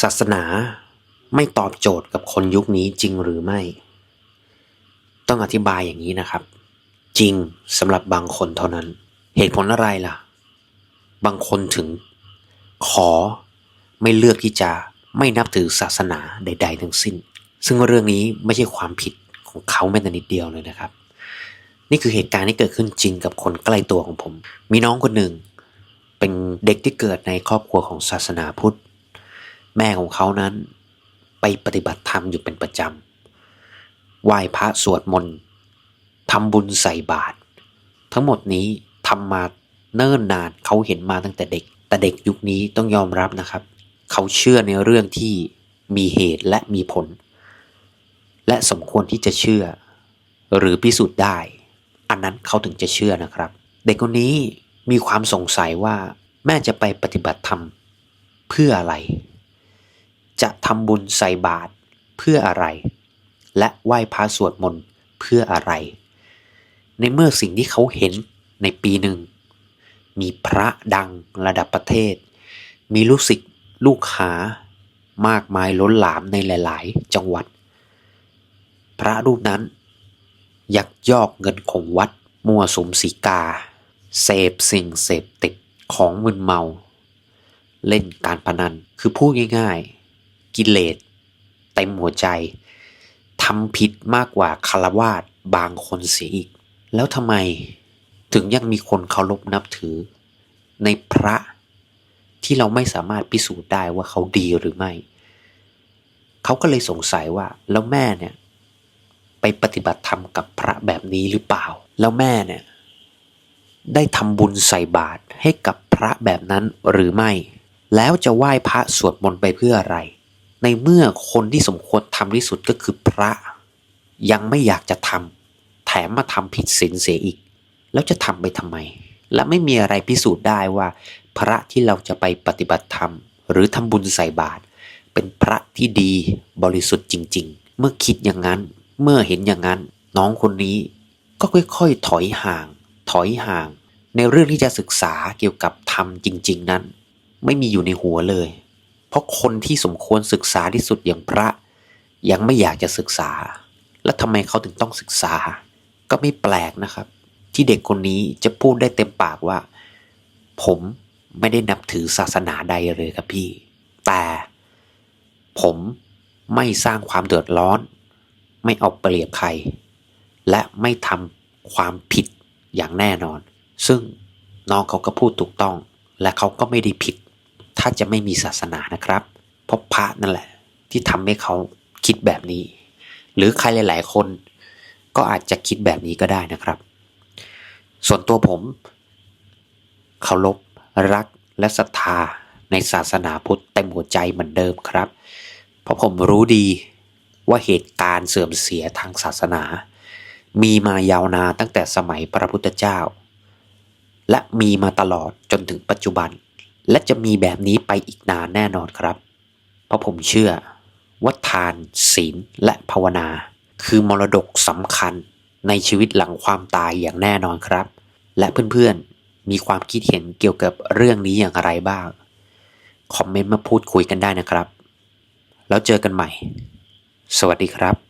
ศาสนาไม่ตอบโจทย์กับคนยุคนี้จริงหรือไม่ ต้องอธิบายอย่างนี้นะครับ จริงสำหรับบางคนเท่านั้น เหตุผลอะไรล่ะ บางคนถึง ขอไม่เลือกที่จะไม่นับถือศาสนาใด ๆ ทั้งสิ้น ซึ่งเรื่องนี้ไม่ใช่ความผิดของเขาแม้แต่นิดเดียวเลยนะครับ นี่คือเหตุการณ์ที่เกิดขึ้นจริงกับคนใกล้ตัวของผม มีน้องคนหนึ่ง เป็นเด็กที่เกิดในครอบครัวของศาสนาพุทธ แม่ของเขานั้น ไปปฏิบัติธรรมอยู่เป็นประจำไหว้พระสวดมนต์ทำบุญใส่บาตรทั้งหมดนี้ทำมาเนิ่นนานเขาเห็นมาตั้งแต่เด็ก แต่เด็กยุคนี้ต้องยอมรับนะครับ เขาเชื่อในเรื่องที่มีเหตุและมีผล และสมควรที่จะเชื่อ หรือพิสูจน์ได้ อันนั้นเขาถึงจะเชื่อนะครับ เด็กคนนี้มีความสงสัยว่าแม่จะไปปฏิบัติธรรมเพื่ออะไร จะทำบุญใส่บาตรเพื่ออะไร และไหว้พระสวดมนต์เพื่ออะไร ในเมื่อสิ่งที่เขาเห็นในปีหนึ่ง มีพระดังระดับประเทศ มีลูกศิษย์ลูกหามากมายล้นหลามในหลาย ๆ จังหวัด พระรูปนั้น ยักยอกเงินของวัดมั่วสุมสีกา เสพสิ่งเสพติดของมึนเมา เล่นการพนันคือพูดง่าย ๆ กิเลสเต็มหัวใจทำผิดมากกว่าคารวาสบางคนเสียอีก แล้วทำไมถึงยังมีคนเคารพนับถือ ในพระที่เราไม่สามารถพิสูจน์ได้ว่าเขาดีหรือไม่ เขาก็เลยสงสัยว่าแล้วแม่เนี่ย ไปปฏิบัติธรรมกับพระแบบนี้หรือเปล่า แล้วแม่เนี่ย ได้ทำบุญใส่บาตรให้กับพระแบบนั้นหรือไม่ แล้วจะไหว้พระสวดมนต์ไปเพื่ออะไร ในเมื่อคนที่สมควรทำที่สุดก็คือพระ ยังไม่อยากจะทำแถมมาทำผิดศีลเสียอีก แล้วจะทำไปทำไม และไม่มีอะไรพิสูจน์ได้ว่า พระที่เราจะไปปฏิบัติธรรม หรือทำบุญใส่บาตรเป็นพระที่ดีบริสุทธิ์จริง ๆ เมื่อคิดอย่างนั้นเมื่อเห็นอย่างนั้น น้องคนนี้ก็ค่อยๆ ถอยห่าง ถอยห่าง ในเรื่องที่จะศึกษาเกี่ยวกับธรรมจริง ๆ นั้น ไม่มีอยู่ในหัวเลย เพราะคนที่สมควรศึกษาที่สุดอย่างพระ ยังไม่อยากจะศึกษา แล้วทำไมเขาถึงต้องศึกษา ก็ไม่แปลกนะครับ ที่เด็กคนนี้จะพูดได้เต็มปากว่า ผมไม่ได้นับถือศาสนาใดเลยครับพี่ แต่ผมไม่สร้างความเดือดร้อน ไม่เอาเปรียบใคร และไม่ทำความผิดอย่างแน่นอน ซึ่งน้องเขาก็พูดถูกต้อง และเขาก็ไม่ได้ผิด ถ้าจะไม่มีศาสนานะครับ เพราะพระนั่นแหละ ที่ทำให้เขาคิดแบบนี้ หรือใครหลาย ๆ คนก็อาจจะคิดแบบนี้ก็ได้นะครับ ส่วนตัวผมเคารพรักและศรัทธาในศาสนาพุทธเต็มหัวใจเหมือนเดิมครับ เพราะผมรู้ดีว่าเหตุการณ์เสื่อมเสียทางศาสนา มีมายาวนานตั้งแต่สมัยพระพุทธเจ้า และมีมาตลอดจนถึงปัจจุบัน และจะมีแบบนี้ไปอีกนานแน่นอนครับ เพราะผมเชื่อว่าทานศีลและภาวนา คือมรดกสำคัญในชีวิตหลังความตายอย่างแน่นอนครับ และเพื่อนๆมีความคิดเห็นเกี่ยวกับเรื่องนี้อย่างไรบ้าง คอมเมนต์มาพูดคุยกันได้นะครับ แล้วเจอกันใหม่ สวัสดีครับ